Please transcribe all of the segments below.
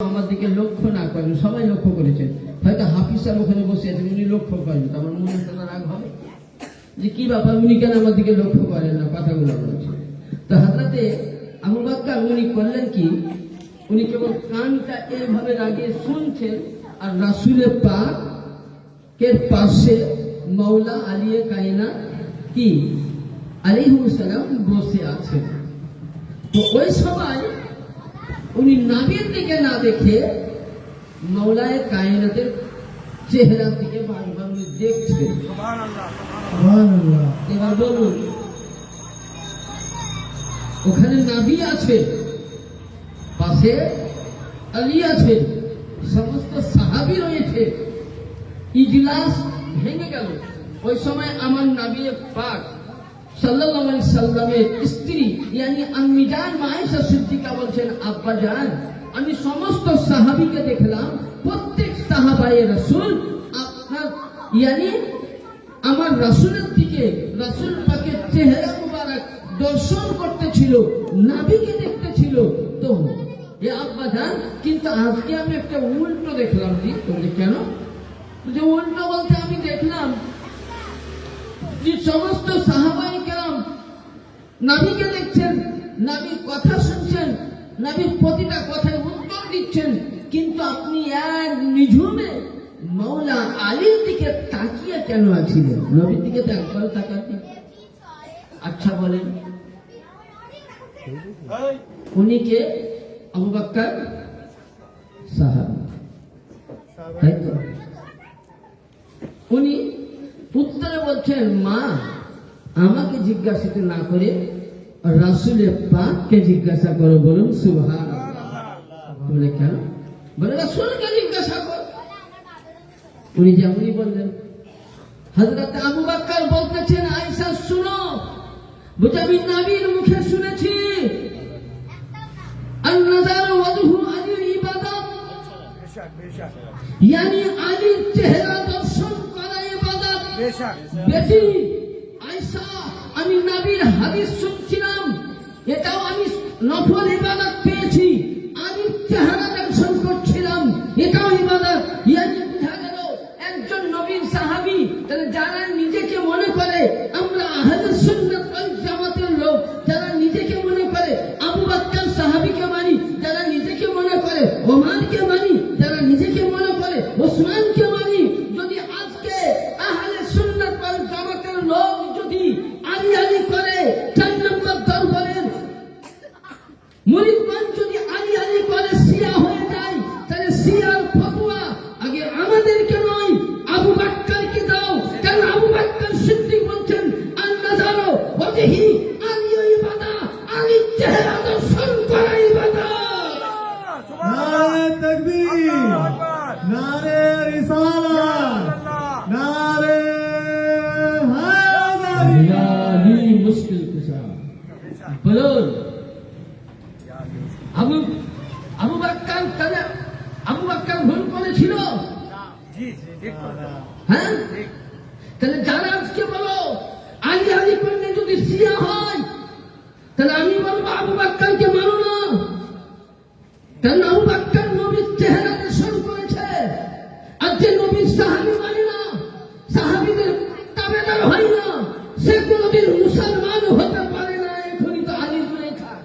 আমার দিকে লক্ষ্য না করেন, সবাই লক্ষ্য করেছেন। হয়তো হাফিজ সাহেব ওখানে বসে আছেন, উনি লক্ষ্য করেন তো আমার মনে একটা রাগ হবে? যে কি ব্যাপার, উনি কেন আমার দিকে লক্ষ্য করেন না? কথাগুলো বলছে তো হাজরাতে আবু বাক্কার, উনি করলেন কি? উনি কেবল কানটা এইভাবে লাগিয়ে শুনছেন, আর রাসুলের পাক কে পাশে মৌলা আলিয়ে কায়না কি? আলিহুসালাম বসে আছেন। তো ওই সময় উনি নাবির দিকে না দেখে মৌলায় কায়নাতের চেহারার দিকে বারবার উনি দেখছেন এবার বলুন ওখানে নাবি আছে পাশে আলী আছে সমস্ত সাহাবি রয়েছে। ইজলাস ভেঙে গেল। ওই সময় আমার নাবি পাক স্ত্রী বলছেন আমি সমস্ত দেখলাম, প্রত্যেক রাসূল আমার দিকে দর্শন করতেছিল, নাবিকে দেখতেছিল। তো, এ আব্বা জান কিন্তু আজকে আমি একটা উল্টো দেখলাম কেন? যে উল্টো বলতে আমি দেখলাম যে সমস্ত সাহাবাই কেরাম নাবিকে দেখছেন নাবির কথা শুনছেন নাবির প্রতিটা কথায় উত্তর দিচ্ছেন, কিন্তু আপনি এক নিঝুমে মৌলা আলীর দিকে তাকিয়ে কেন আছিলেন? নবীর দিকে তো একবার তাকাতে আচ্ছা বলেন। উনি কে? আবু বাক্কার সাহাবি। তাই তো? উনি উত্তরে বলছেন মা আমাকে জিজ্ঞাসিত না করে রাসুলের পাককে জিজ্ঞাসা করো বলুন সুভান বলে কেন? বলে রাসুলকে জিজ্ঞাসা কর। উনি যেমনই বললেন হজরত আবু বাক্কার বলতেছেন আয়সা শুনো বুঝে আমি নাবির মুখে শুনেছি ওয়াজহু আলির ইবাদত। ইয়ানি আলীর চেহারা বেশি আয়সা আমি নাবির হাদিস শুনছিলাম। এটাও আমি নফল ইবাদত পেয়েছি। আমি চেহারা আগে আমাদেরকে হ্যাঁ? তাহলে যারা আজকে বলো আলী আলী করলে যদি সিয়া হয় তাহলে আমি বলব আবু বাক্কারকে মানো না। কারণ আবু বাক্কার নবীর চেহারা দর্শন করেছে। আর যে নবীর সাহাবি মানে না সাহাবিদের তাবেদার হয় না সে কোনদিন মুসলমান হতে পারে না এখনই তো আলী দূরে থাক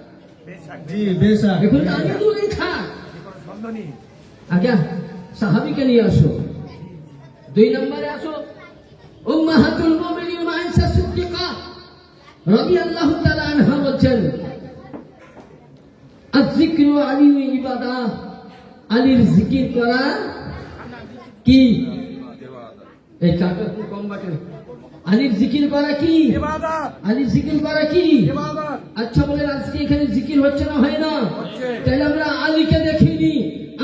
জি বেশক। এখন তো আলী দূরে থাক আগে সাহাবিকে নিয়ে আসো। দুই নম্বরে আসো। উম্মাহাতুল মুমিনিন সিদ্দিকা রাদিয়াল্লাহু তাআলা আনহা আযিকরু আলী ইবাদা। আলীর জিকির করা কি? এই কম বাটে। আলীর জিকির করা কি? আলীর জিকির করা কি? আচ্ছা বলেন আজকে এখানে জিকির হচ্ছে না হয় না? তাহলে আমরা আলীকে দেখিনি।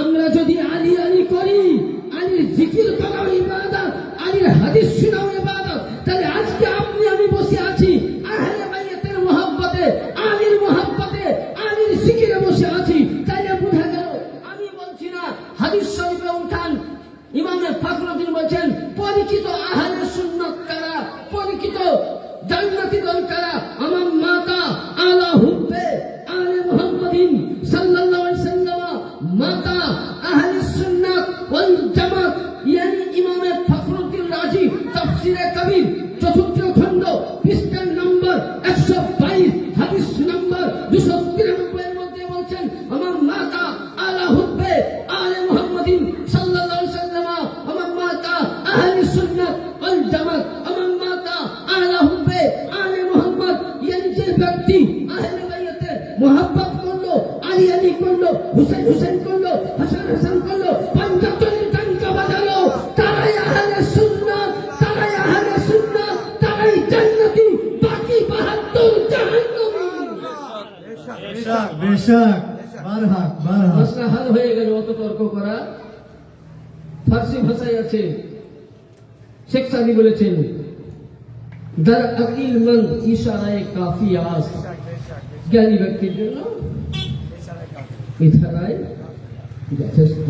আমরা যদি আলী আলী করি আলীর জিকির করাও ইবাদত আলীর হাদিস শোনাও বেশাক বেশাক বারহাক বারহাক। মশলা হয়ে গেল অত তর্ক করা। ফার্সি ভাষায় আছে শেখ সাদি বলেছেন দার আকিল মন ইশারায় কাফি আস। জ্ঞানী ব্যক্তির জন্য ইশারায় যথেষ্ট।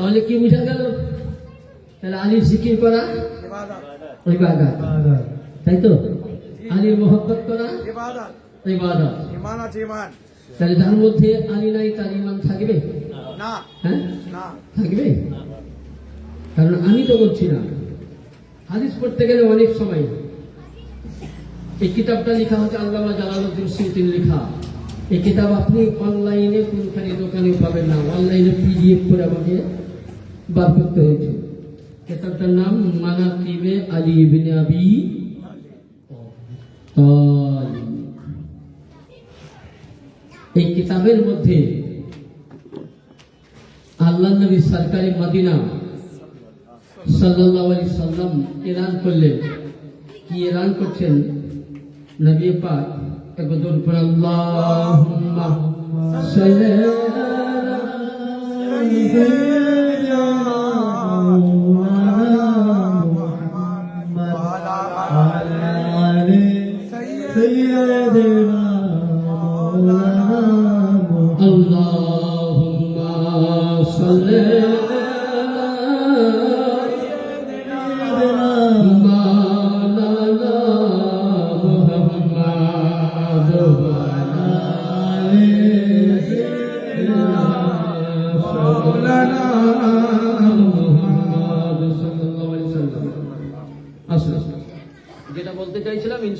তাহলে কি বুঝা গেল? তাহলে আলীর জিকির করা? তাই তো? আলীর মোহব্বত করা? তাহলে যার মধ্যে আলী নাই, তার ইমান থাকবে? না হ্যাঁ? থাকবে? কারণ আমি তো বলছি না। হাদিস পড়তে গেলে অনেক সময়। এই কিতাবটা লেখা হচ্ছে আল্লামা জালালউদ্দিন সিউতির লেখা। এই কিতাব আপনি অনলাইনে কোনখানে দোকানে পাবেন না। অনলাইনে পিডিএফ করে আমাকে বার হয়েছে। কিতাবটার নাম মানাকিবে আলী ইবনে আবি এই কিতাবের মধ্যে আল্লাহ নবী সরকারি মদিনা সাল্লাল্লাহু আলাইহি সাল্লাম এলান করলেন। কি এলান করছেন? নবী পাক একদর পর আল্লাহুম্মা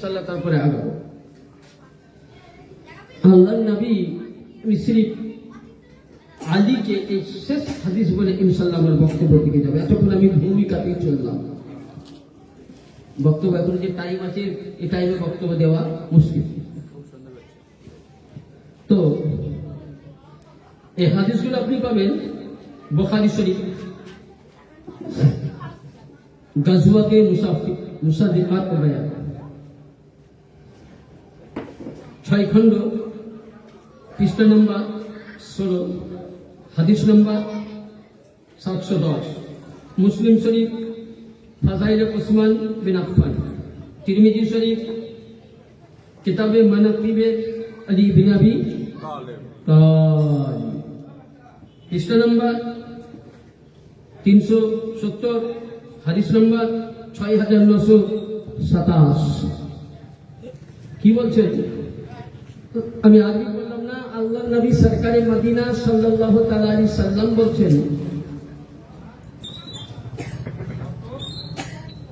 ইনশাল্লাহ তারপরে আগাবো। আল্লাহ নবী মিশ্রি আলীকে এই শেষ হাদিস বলে ইনশাল্লাহ আমার বক্তব্য দিকে যাবে। এতক্ষণ আমি ভূমিকাতেই চললাম। বক্তব্য এখন যে টাইম আছে, এই টাইমে বক্তব্য দেওয়া মুশকিল। তো, এই হাদিসগুলো আপনি পাবেন বোখারি শরীফ, গজওয়াতে মুসাফি মুসাদিকাত বয়ান ছয় খণ্ড পৃষ্ঠা নম্বর ষোলো, হাদিস নম্বর সাতশো দশ। মুসলিম শরীফ, ফাজাইল ওসমান বিন আফফান। তিরমিজি শরীফ, কিতাবে মানাকিবে আলী বিন আবি পৃষ্ঠা নম্বর তিনশো সত্তর, হাদিস নম্বর ছয় হাজার নশো সাতাশ। কি বলছেন? আমি আগে বললাম না আল্লাহ নবী সরকারি মদিনা তাআলা আলাইহি সাল্লাম বলছেন,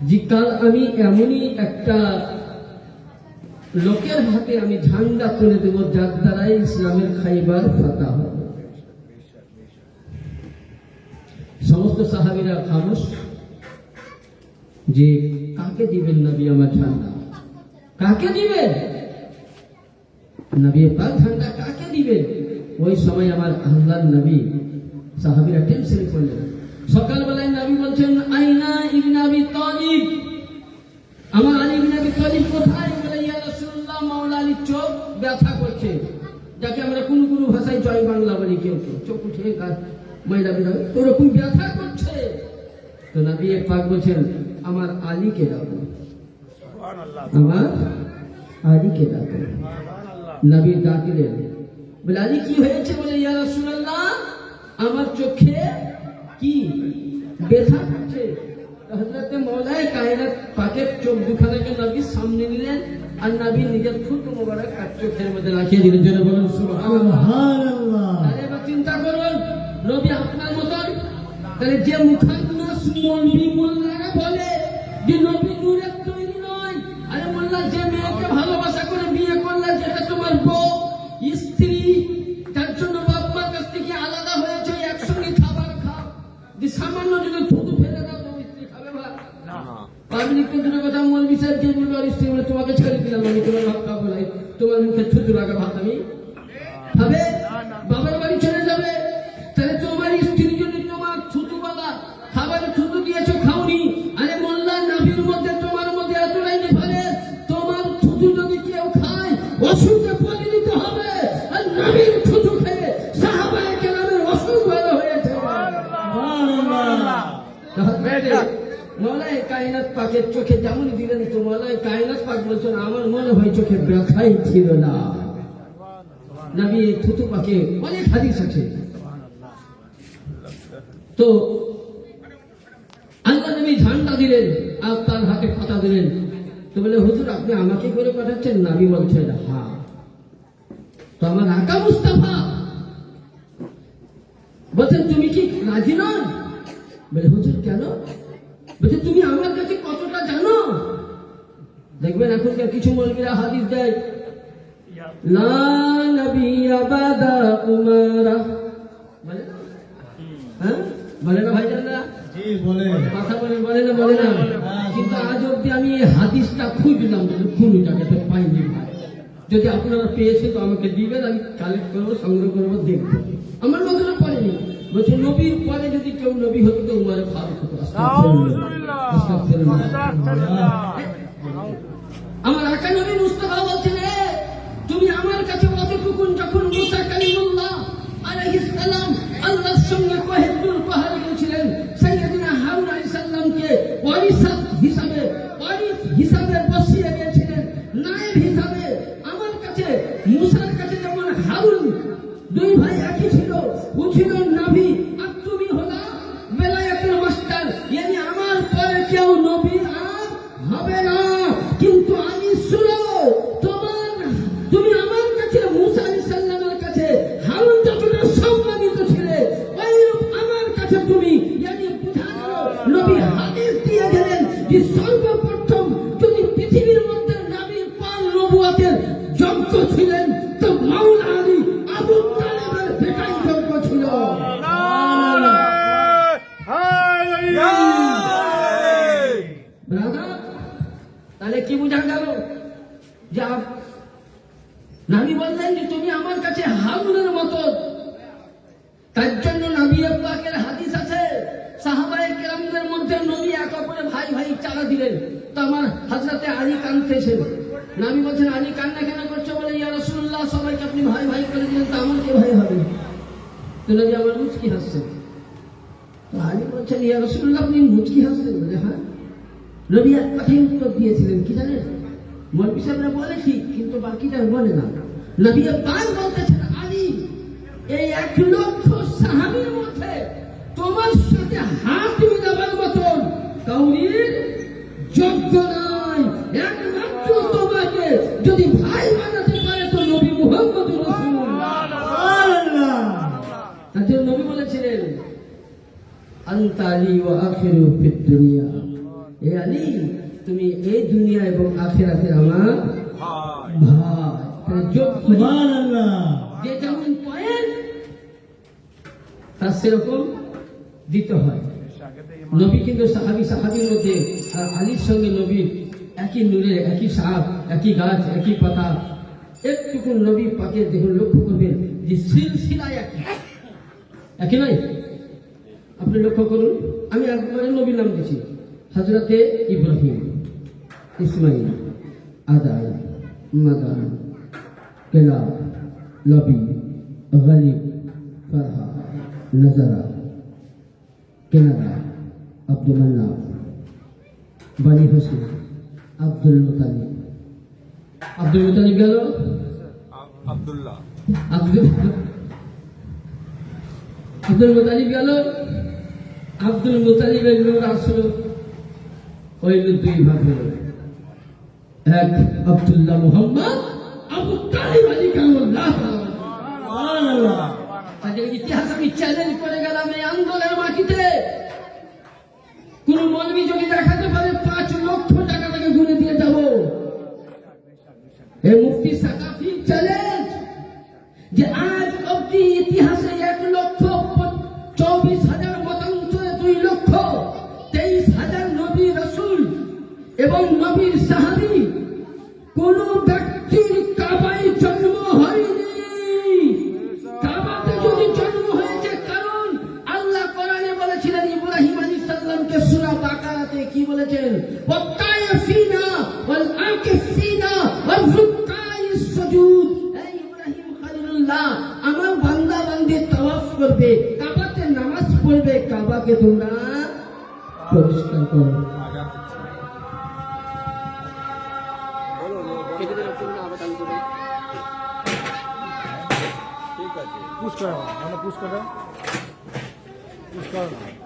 যে কাল আমি এমনই একটা লোকের হাতে আমি ঝান্ডা তুলে দেব যার দ্বারাই ইসলামের খাইবার ফাতা হবে। সমস্ত সাহাবীরা খামোশ, যে কাকে দিবেন নবী আমার ঝান্ডা? কাকে দিবেন? নবী পাক ঠান্ডা কাকে দিবেন ওই সময় আমার আল্লাহর নবী সাহাবীরা টেনশন করলেন সকালবেলায় নবী বলছেন আইনা ইবনে আবি তালিব। আমার আলী ইবনে আবি তালিব কোথায়? বলে ইয়া রাসূলুল্লাহ মাওলা আলীর চোখ ব্যথা করছে। যাকে আমরা কোন কোন ভাষায় জয় বাংলা বলি কেউ কেউ চোখ উঠে কাজ ময়লা বিদায় ওরকম ব্যথা করছে। তো নবী পাক বলছেন আমার আলীকে ডাকো। সুবহানাল্লাহ। আমার আলীকে ডাকো। নবী ডাকলেন। বলে আলী কি হয়েছে? বলে ইয়া রাসূলুল্লাহ আমার চোখে কি ব্যথা করছে? হজরত মৌলায় কায়নাত পাকের চোখ দুখানাকে নবীর সামনে নিলেন আর নবী নিজের ছোট মোবারক আর চোখের মধ্যে রাখিয়ে দিলেন। জন্য বলুন সুবহানাল্লাহ। সুবহানাল্লাহ। তাহলে এবার চিন্তা করুন নবী আপনার মতন? তাহলে যে মুখান্নাস পাকের চোখে যেমন দিলেন তো মলায় কায়নাত পাক বলছেন, আমার মনে হয় চোখে ব্যথাই ছিল না। থুতু পাকে অনেক হাদিস আছে। তো আল্লাহ নবী ঝান্ডা দিলেন, আর তার হাতে পাতা দিলেন। তো বলে, হুজুর, আপনি আমাকে করে পাঠাচ্ছেন? নাবি বলছেন হ্যাঁ। তো আমার আকা মুস্তাফা বলছেন, তুমি কি রাজি নন? বলে, হুজুর, কেন? বলছে তুমি আমার কাছে কতটা জানো? দেখবেন এখনকার কিছু মৌলবীরা হাদিস দেয় লা বলে না? হ্যাঁ? বলে না ভাইজানরা? বলে। কথা বলে বলে না বলে না। কিন্তু আজ অব্দি আমি এই হাদিসটা খুঁজলাম খুঁজটাকে তো পাইনি যদি আপনারা পেয়েছে তো আমাকে দিবেন আমি কালেক্ট করব সংগ্রহ করব দেখব। আমার পড়েনি বলছে নবীর পরে যদি কেউ নবী হতো তো উমারে ফারুক হতো। আমার আকা নবী মুস্তফা বলছেন "এ, তুমি আমার কাছে অতটুকুন যখন মুসা কালিমুল্লাহ আলাইহিস সালাম আল্লাহর সঙ্গে কোহেদুর আমার কাছে তুমি চারা দিলেন। তো আমার হাজরাতে আলী কানতেছেন নবী বলছেন, আলী, কান্না কেন করছ? বলে, ইয়া রাসূলুল্লাহ, সবাইকে আপনি ভাই ভাই করে দিলেন, তো আমার কে ভাই হবে? তো নবী আমার মুচকি হাসছেন আলী বলছেন, ইয়া রাসূলুল্লাহ, আপনি মুচকি হাসছেন? বলে হ্যাঁ। নবী এক কথাই উত্তর দিয়েছিলেন, কি জানেন? মৌলবী সাহেবরা বলে ঠিক, কিন্তু বাকিটা বলে না। নবী পাক বলতেছেন, আলী, এই এক লক্ষ সাহাবীর মধ্যে তোমার আলী ও আখিরু দুনিয়া। এ আলী তুমি এই দুনিয়া এবং আখিরাতে আমার ভাই। যে যেমন করেন তার সেরকম দিতে হয়। নবী কিন্তু সাহাবি সাহাবির মধ্যে আর আলীর সঙ্গে নবী একই নূরে একই সাপ একই গাছ একই পাতা। একটুকু নবী পাকে দেখুন লক্ষ্য করবেন যে সিলসিলায় একই। একই নয়? আপনি লক্ষ্য করুন আমি একবারে নবীর নাম দিচ্ছি হজরতে ইব্রাহিম ইসমাইল আদাল মাদান কেলা লবি গলিব ফরহা নজরা কেনারা আব্দুল মান্নাফ বানি হোসেন আব্দুল মুতালিব। আব্দুল মুতালিব গেল? আব্দুল্লাহ। আব্দুল আব্দুল মুতালিব গেল? আব্দুল মুতালিবের নূর আসলো। হইল দুই ভাগ এক আব্দুল্লাহ মুহাম্মদ আবু তালিব আলী কাল্লাহ সুবহানাল্লাহ। ইতিহাস আমি চ্যালেঞ্জ করে গেলাম এই আন্দোলনের মাটিতে। কোন মলবি যদি দেখাতে পারে পাঁচ লক্ষ টাকা তাকে ঘুরে দিয়ে যাব। এই সাকাফি চ্যালেঞ্জ যে আজ বাকারাতে কি বলেছেন? ওয়াত্তাইফিনা ওয়াল আকিফিনা ওয়াল রুকাইস সুজুদ। এই ইব্রাহিম খলিলুল্লাহ আমার বান্দা বান্দি তাওয়াফ করবে কাবাতে নামাজ পড়বে কাবাকে তোমরা পরিষ্কার করো। পুশ করো মানে পুশ করো। পুশ করো না।